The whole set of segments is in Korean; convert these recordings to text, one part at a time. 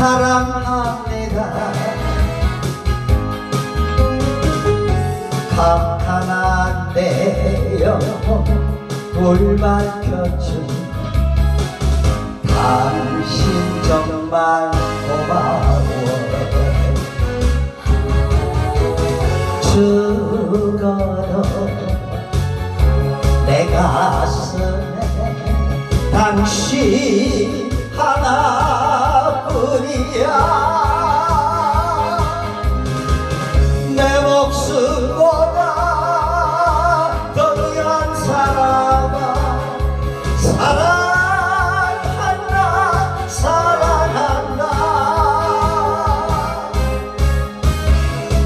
사랑합니다. 감탄한데요. 돌 밝혔지 당신 정말 고마워 죽어도 내 가슴에 당신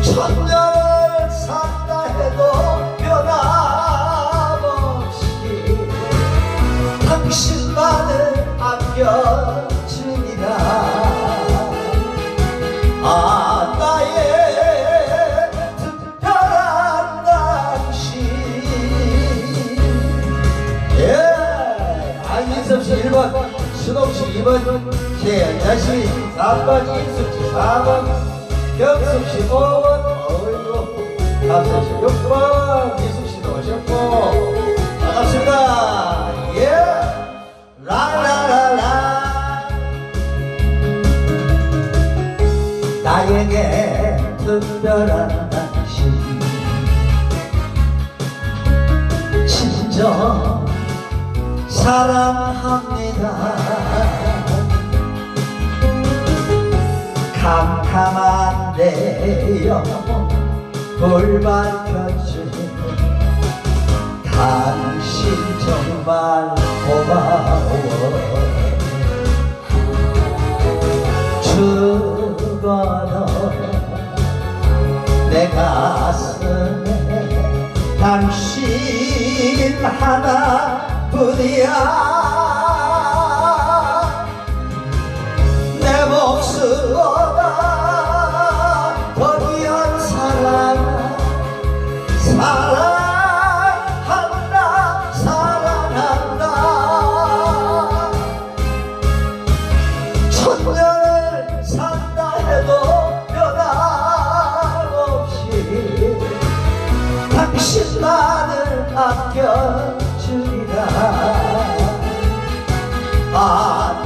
천년을 산다 해도 변함없이 당신만을 예 안인섭 씨 1번 수동 씨 2번 최연자 씨 3번 임숙 씨 4번 경숙 씨 5번 어이구 감사 씨 6번 미숙 씨도 오셨고. 반갑습니다. 예. 라라라라. 나에게 특별한 당신 진정 사랑합니다. 캄캄한 내영 혼불 밝혀준 당신 정말 고마워 죽어도 내 가슴에 당신 하나뿐이야 신만을 아껴주리라. 아